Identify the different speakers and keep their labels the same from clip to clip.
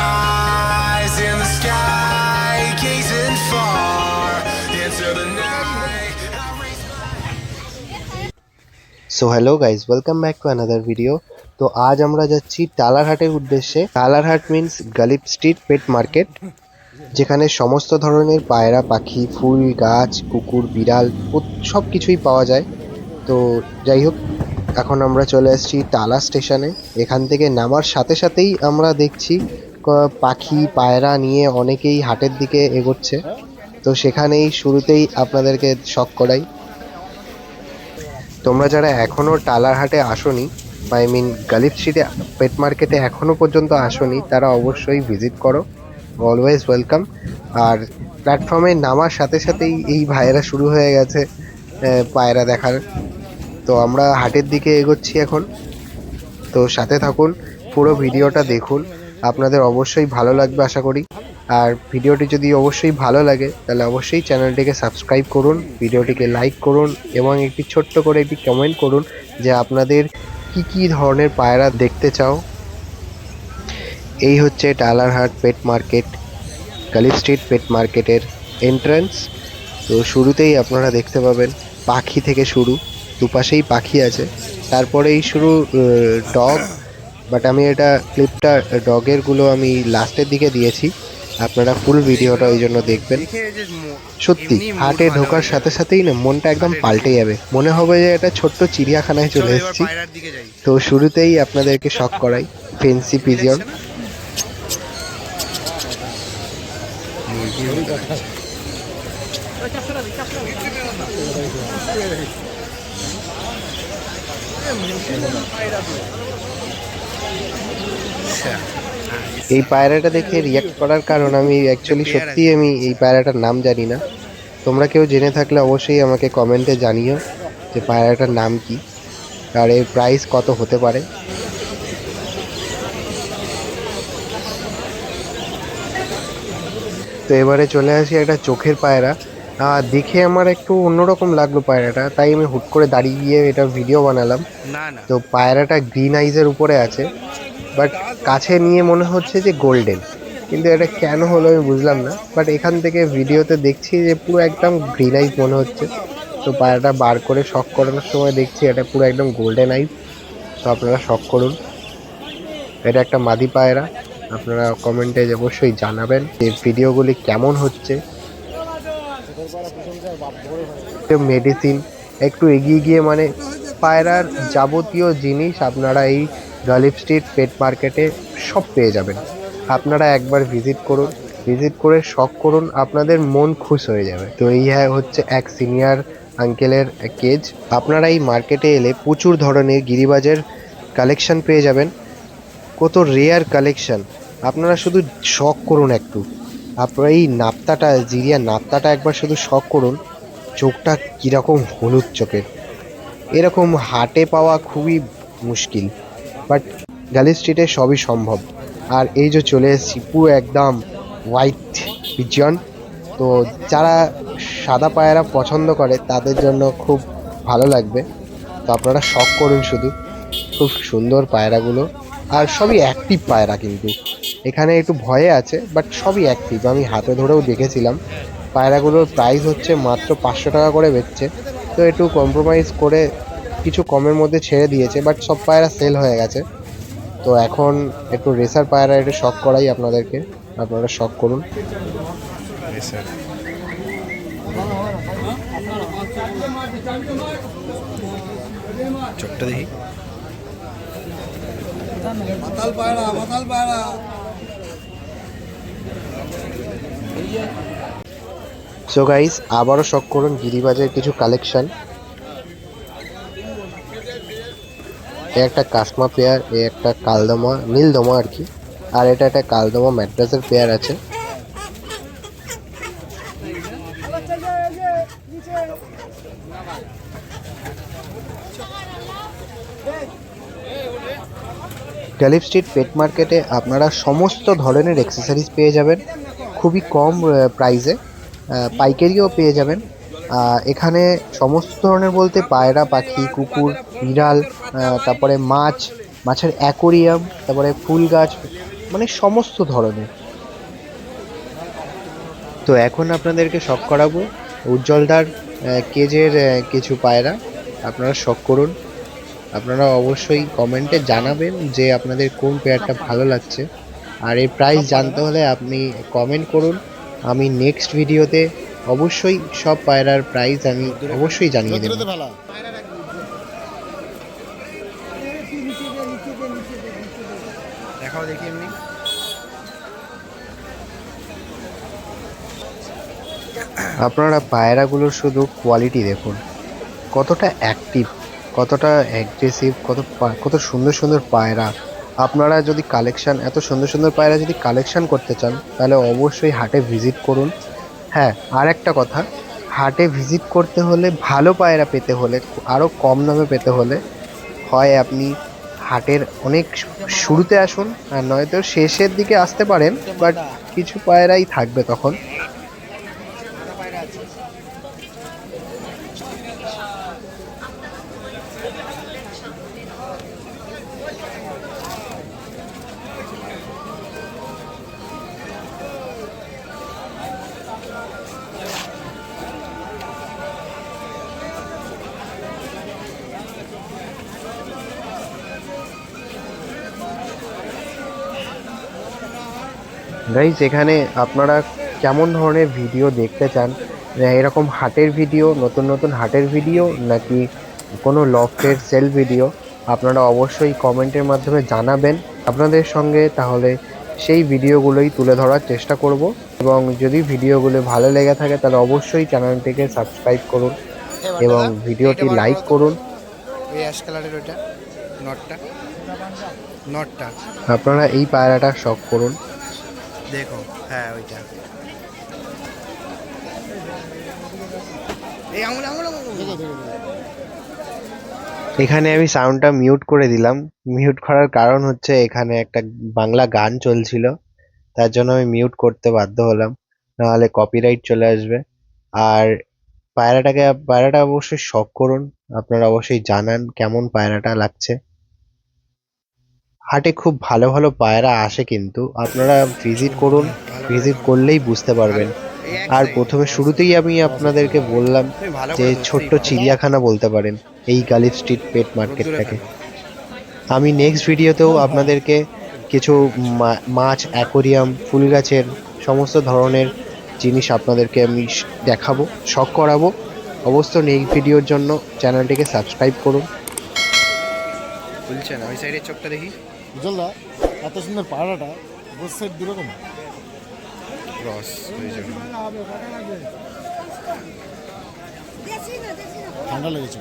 Speaker 1: Eyes in the sky, gazing far into the night. So hello guys welcome back to another video তো আজ আমরা যাচ্ছি টালারহাটের উদ্দেশ্যে। Talarhat means Ghalib street pet market যেখানে সমস্ত ধরনের পায়রা পাখি ফুল গাছ কুকুর বিড়াল সব কিছুই পাওয়া যায়। তো যাই হোক এখন আমরা চলে এসেছি টালা স্টেশনে। এখান থেকে নামার সাথে সাথেই আমরা দেখছি পাখি, পায়রা নিয়ে অনেকেই হাটের দিকে এগোচ্ছে। তো সেখানেই শুরুতেই আপনাদেরকে শখ করাই। তোমরা যারা এখনও টালারহাটে আসোনি আই মিন গালিব স্ট্রিটে পেট মার্কেটে এখনও পর্যন্ত আসোনি, তারা অবশ্যই ভিজিট করো। অলওয়েজ ওয়েলকাম আর প্ল্যাটফর্মে নামার সাথে সাথেই এই ভাইয়েরা শুরু হয়ে গেছে পায়রা দেখার। তো আমরা হাটের দিকে এগোচ্ছি এখন। তো সাথে থাকুন, পুরো ভিডিওটা দেখুন। আপনাদের অবশ্যই ভালো লাগবে আশা করি। আর ভিডিওটি যদি অবশ্যই ভালো লাগে, তাহলে অবশ্যই চ্যানেলটিকে সাবস্ক্রাইব করুন, ভিডিওটিকে লাইক করুন এবং একটি ছোট্ট করে একটি কমেন্ট করুন যে আপনাদের কি কি ধরনের পায়রা দেখতে চাও। এই হচ্ছে Talarhat pet market, Ghalib street pet মার্কেটের এন্ট্রান্স তো শুরুতেই আপনারা দেখতে পাবেন পাখি থেকে শুরু। দুপাশেই পাখি আছে। তারপরেই শুরু ডগ বাট আমি এটা ক্লিপটা ডগেরগুলো আমি লাস্টের দিকে দিয়েছি। আপনারা ফুল ভিডিওটা ওই জন্য দেখবেন। সত্যি হাটে ঢোকার সাথে সাথেই না মনটা একদম পাল্টে যাবে। মনে হবে যে এটা ছোট্ট চিড়িয়াখানায় চলে এসেছি। তো শুরুতেই আপনাদেরকে শখ করাই। ফেন্সি পিজিয়ন এই পায়রাটা দেখে রিয়াক্ট করার কারণ আমি অ্যাকচুয়ালি সত্যিই আমি এই পায়রাটার নাম জানি না। তোমরা কেউ জেনে থাকলে অবশ্যই আমাকে কমেন্টে জানিও যে পায়রাটার নাম কি। আর এর প্রাইস কত হতে পারে। তো এবারে চলে আসি একটা চোখের পায়রা। দেখে আমার একটু অন্যরকম লাগল পায়রাটা তাই আমি হুট করে দাঁড়িয়ে গিয়ে এটা ভিডিও বানালাম। তো পায়রাটা গ্রিন আইজের উপরে আছে বাট কাছে নিয়ে মনে হচ্ছে যে গোল্ডেন কিন্তু এটা কেন হলো আমি বুঝলাম না বাট এখান থেকে ভিডিওতে দেখছি যে পুরো একদম গ্রিন আইজ মনে হচ্ছে। তো পায়রাটা বার করে শখ করানোর সময় দেখছি এটা পুরো একদম গোল্ডেন আইজ তো আপনারা শখ করুন। এটা একটা মাদি পায়রা আপনারা কমেন্টে অবশ্যই জানাবেন যে ভিডিওগুলি কেমন হচ্ছে। মেডিসিন একটু এগিয়ে গিয়ে মানে পায়রার যাবতীয় জিনিস আপনারা এই গালিব স্ট্রিট পেট মার্কেটে সব পেয়ে যাবেন। আপনারা একবার ভিজিট করুন ভিজিট করে শখ করুন, আপনাদের মন খুশ হয়ে যাবে। তো এই হ্যাঁ হচ্ছে এক সিনিয়র আঙ্কেলের কেজ আপনারা এই মার্কেটে এলে প্রচুর ধরনের গিরিবাজের কালেকশন পেয়ে যাবেন। কত রেয়ার কালেকশন আপনারা শুধু শখ করুন একটু। আপনারা এই নাপ্তাটা, জিরিয়া নাপ্তাটা একবার শুধু শখ করুন। চোখটা কীরকম হলুদ চোখের। এরকম হাটে পাওয়া খুবই মুশকিল বাট গ্যালি স্ট্রিটে সবই সম্ভব। আর এই যে চলে এসেছি, পুরো একদম হোয়াইট পিজন তো যারা সাদা পায়রা পছন্দ করে, তাদের জন্য খুব ভালো লাগবে। তো আপনারা শখ করুন শুধু, খুব সুন্দর পায়রাগুলো। আর সবই অ্যাক্টিভ পায়রা কিন্তু। এখানে একটু ভয়ে আছে বাট সবই অ্যাক্টিভ আমি হাতে ধরেও দেখেছিলাম। পায়রাগুলোর প্রাইস হচ্ছে মাত্র পাঁচশো টাকা করে বেচছে। তো একটু কম্প্রোমাইজ করে কিছু কমের মধ্যে ছেড়ে দিয়েছে বাট সব পায়রা সেল হয়ে গেছে। তো এখন একটু রেসার পায়রা একটু শখ করাই আপনাদেরকে। আপনারা শখ করুন।
Speaker 2: চোখটা দেখি।
Speaker 3: মাতাল পায়রা মাতাল পায়রা।
Speaker 1: সো গাইস আবারও শখ করুন গিরিবাজের কিছু কালেকশন এ একটা কাসমা পেয়ার, এ একটা কালদমা, নীলদমা আর কি। আর এটা একটা কালদমা ম্যাড্রাসের পেয়ার আছে। ট্যালিপ স্ট্রিট পেট মার্কেটে আপনারা সমস্ত ধরনের অ্যাক্সেসরিজ পেয়ে যাবেন। খুবই কম প্রাইসে পাইকারিও পেয়ে যাবেন। এখানে সমস্ত ধরনের বলতে পায়রা, পাখি, কুকুর, বিড়াল তারপরে মাছ, মাছের অ্যাকোরিয়াম, তারপরে ফুল গাছ মানে সমস্ত ধরনের। তো এখন আপনাদেরকে শখ করাবো উজ্জ্বলদার কেজের কিছু পায়রা। আপনারা শখ করুন। আপনারা অবশ্যই কমেন্টে জানাবেন যে আপনাদের কোন পেয়ারটা ভালো লাগছে। আর এর প্রাইস জানতে হলে আপনি কমেন্ট করুন। আমি নেক্সট ভিডিওতে অবশ্যই সব পায়রার প্রাইস আমি অবশ্যই জানিয়ে দেবো।
Speaker 3: ফেলা।
Speaker 2: দেখাও দেখি এমনি।
Speaker 1: আপনারা পায়রাগুলোর শুধু কোয়ালিটি দেখুন। কতটা অ্যাক্টিভ কতটা অ্যাগ্রেসিভ কত পা- কত সুন্দর সুন্দর পায়রা। আপনারা যদি কালেকশান এত সুন্দর সুন্দর পায়রা যদি কালেকশান করতে চান, তাহলে অবশ্যই হাটে ভিজিট করুন। হ্যাঁ আর একটা কথা, হাটে ভিজিট করতে হলে ভালো পায়রা পেতে হলে আরও কম দামে পেতে হলে হয় আপনি হাটের অনেক শুরুতে আসুন, আর নয়তো শেষের দিকে আসতে পারেন বাট কিছু পায়রাই থাকবে তখন। গাইজ এখানে আপনারা কেমন ধরনের ভিডিও দেখতে চান? এরকম হাটের ভিডিও নতুন নতুন হাটের ভিডিও নাকি কোনো লফটের সেল ভিডিও আপনারা অবশ্যই কমেন্টের মাধ্যমে জানাবেন। আপনাদের সঙ্গে তাহলে সেই ভিডিওগুলোই তুলে ধরার চেষ্টা করব। এবং যদি ভিডিওগুলো ভালো লেগে থাকে তাহলে অবশ্যই চ্যানেলটিকে সাবস্ক্রাইব করুন এবং ভিডিওটি লাইক করুন।
Speaker 2: ওই অ্যাশ কালারের ওটা নটটা নটটা
Speaker 1: আপনারা এই পায়রাটা শখ করুন।
Speaker 2: দেখো হ্যাঁ ওইটা।
Speaker 1: এখানে আমি সাউন্ডটা মিউট করে দিলাম। মিউট করার কারণ হচ্ছে এখানে একটা বাংলা গান চলছিল, তার জন্য আমি মিউট করতে বাধ্য হলাম। নাহলে কপিরাইট চলে আসবে। আর পায়রাটাকে, পায়রাটা অবশ্যই শখ করুন। আপনারা অবশ্যই জানান কেমন পায়রাটা লাগছে। হাটে খুব ভালো ভালো পায়রা আসে কিন্তু। আপনারা ভিজিট করুন ভিজিট করলেই বুঝতে পারবেন। আর প্রথমে শুরুতেই আমি আপনাদেরকে বললাম যে ছোট্ট চিড়িয়াখানা বলতে পারেন, এই গালিব স্ট্রিট পেট মার্কেটটাকে। আমি নেক্সট ভিডিওতেও আপনাদেরকে কিছু মাছ, অ্যাকোরিয়াম ফুল গাছের সমস্ত ধরনের জিনিস আপনাদেরকে আমি দেখাবো, শখ করাবো। অবশ্য নেক্সট ভিডিওর জন্য চ্যানেলটিকে সাবস্ক্রাইব করুন।
Speaker 2: খুলছে না ওই সাইডের চোখটা দেখি।
Speaker 3: বুঝলদা এত সুন্দর পায়রাটা বোস সাইড দুরকম
Speaker 2: রস
Speaker 3: ঠান্ডা লেগেছে।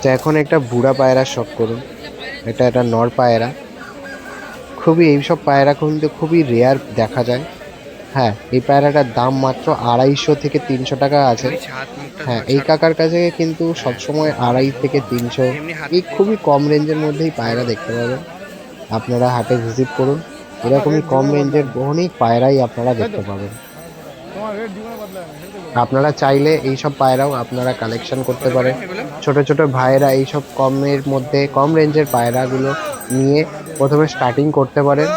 Speaker 1: তো এখন একটা বুড়া পায়রা শখ করুন। এটা একটা নর পায়রা। খুবই এইসব পায়রা কিন্তু খুবই রেয়ার দেখা যায়। হ্যাঁ এই পায়রাটার দাম মাত্র আড়াইশো থেকে তিনশো টাকা আছে। হ্যাঁ এই কাকার কাছে কিন্তু সবসময় আড়াই থেকে তিনশো। এই খুবই কম রেঞ্জের মধ্যেই পায়রা দেখতে পাবেন। আপনারা হাটে ভিজিট করুন। এরকমই কম রেঞ্জের অনেক পায়রাই আপনারা দেখতে পাবেন। আপনারা চাইলে এইসব পায়রাও আপনারা কালেকশন করতে পারেন। ছোট ছোট ভাইয়েরা এইসব কমের মধ্যে, কম রেঞ্জের পায়রাগুলো নিয়ে প্রথমে স্টার্টিং করতে পারেন।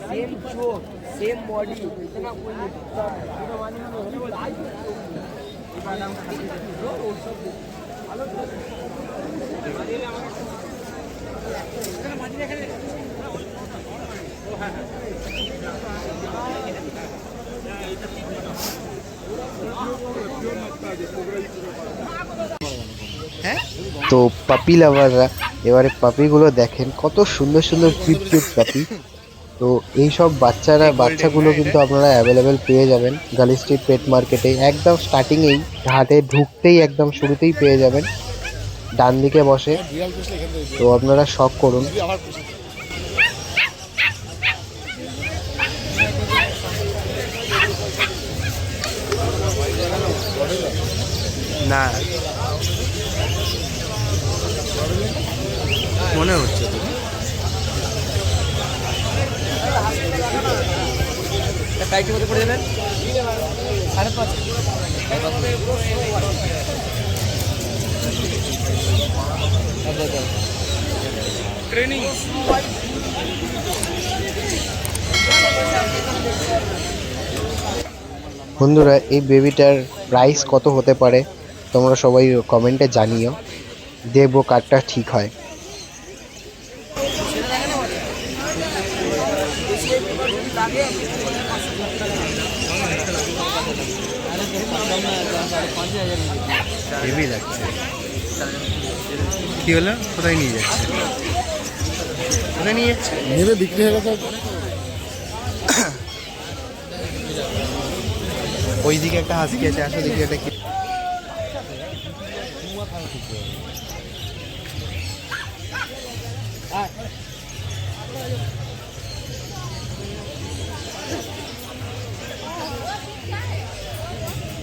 Speaker 4: सेम चोक सेम बॉडी इतना कोई
Speaker 2: হ্যাঁ
Speaker 1: তো পাপি লাভাররা এবারে পাপিগুলো দেখেন কত সুন্দর সুন্দর কিউট কিউট পাপি। তো এইসব বাচ্চারা বাচ্চাগুলো কিন্তু আপনারা অ্যাভেলেবেল পেয়ে যাবেন গালি স্ট্রিট পেট মার্কেটে একদম স্টার্টিংয়েই ঘাটে ঢুকতেই একদম শুরুতেই পেয়ে যাবেন। ডান দিকে বসে। তো আপনারা শখ করুন।
Speaker 2: না। মনে হচ্ছে। তো
Speaker 4: প্রাইস কত করে দেবেন সাড়ে পাঁচ। ট্রেনিং
Speaker 1: বন্ধুরা এই বেবিটার প্রাইস কত হতে পারে? তোমরা সবাই কমেন্টে জানিও। দেখব কারটা ঠিক হয়।
Speaker 2: হেভি লাগছে। কি হলো? কোথায় নিয়ে যাচ্ছে? কোথায় নিয়ে যাচ্ছে?
Speaker 3: নেবে বিক্রি হয়ে গেছে।
Speaker 2: ওই দিকে একটা হাসি আছে আসলে দিকে একটা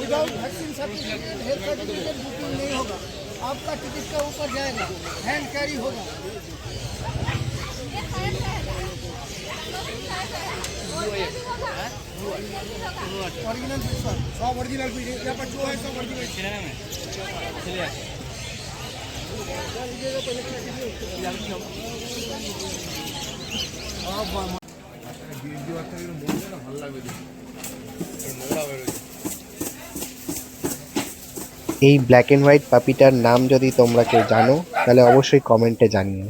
Speaker 5: without vaccine certificate health certificate booking नहीं होगा। आपका टिकट का ऊपर जाएगा। हैंड कैरी होगा। ओरिजिनल सब ओरिजिनल पीस यहाँ पर जो है सब ओरिजिनल
Speaker 1: এই ব্ল্যাক অ্যান্ড হোয়াইট পাপিটার নাম যদি তোমরা কেউ জানো তাহলে অবশ্যই কমেন্টে জানিও।